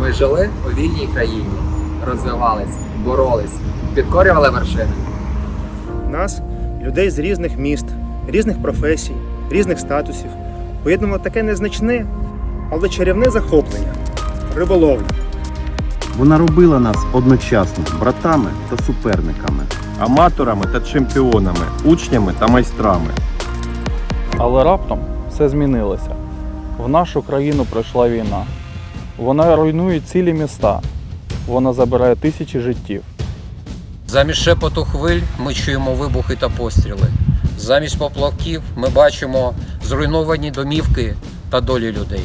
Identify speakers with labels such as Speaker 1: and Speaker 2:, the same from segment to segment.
Speaker 1: Ми жили у вільній країні, розвивались, боролись, підкорювали вершини.
Speaker 2: Нас, людей з різних міст, різних професій, різних статусів, поєднувало таке незначне, але чарівне захоплення риболовля.
Speaker 3: Вона робила нас одночасно братами та суперниками.
Speaker 4: аматорами та чемпіонами, учнями та майстрами.
Speaker 5: Але раптом все змінилося. В нашу країну прийшла війна. Вона руйнує цілі міста. Вона забирає тисячі життів.
Speaker 6: Замість шепоту хвиль ми чуємо вибухи та постріли. Замість поплавків ми бачимо зруйновані домівки та долі людей.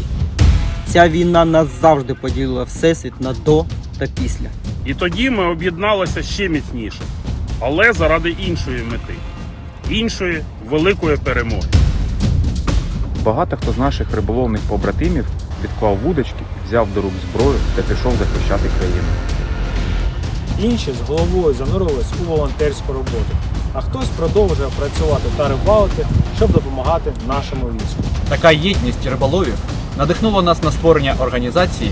Speaker 7: Ця війна назавжди поділила всесвіт на до та після.
Speaker 8: І тоді ми об'єдналися ще міцніше, але заради іншої мети, іншої великої перемоги.
Speaker 9: Багато хто з наших риболовних побратимів відклав вудочки, взяв до рук зброю та пішов захищати країну.
Speaker 10: Інші з головою занурились у волонтерську роботу, а хтось продовжує працювати та рибалити, щоб допомагати нашому війську.
Speaker 11: Така єдність риболовів надихнула нас на створення організації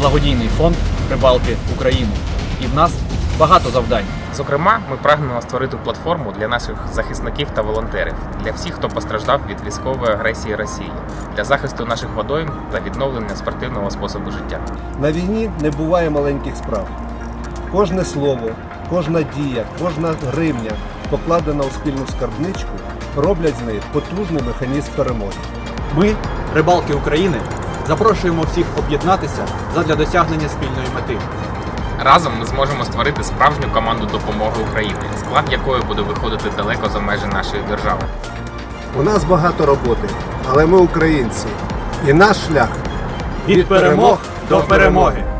Speaker 11: Благодійний фонд рибалки України. І в нас багато завдань.
Speaker 12: Зокрема, ми прагнемо створити платформу для наших захисників та волонтерів, для всіх, хто постраждав від військової агресії Росії, для захисту наших водойм та відновлення спортивного способу життя.
Speaker 13: На війні не буває маленьких справ. Кожне слово, кожна дія, кожна гривня, покладена у спільну скарбничку, роблять з неї потужний механізм перемоги.
Speaker 11: Ми, рибалки України, запрошуємо всіх об'єднатися задля досягнення спільної мети.
Speaker 12: Разом ми зможемо створити справжню команду допомоги Україні, склад якої буде виходити далеко за межі нашої держави.
Speaker 13: У нас багато роботи, але ми українці. І наш шлях
Speaker 10: Від перемог до перемоги!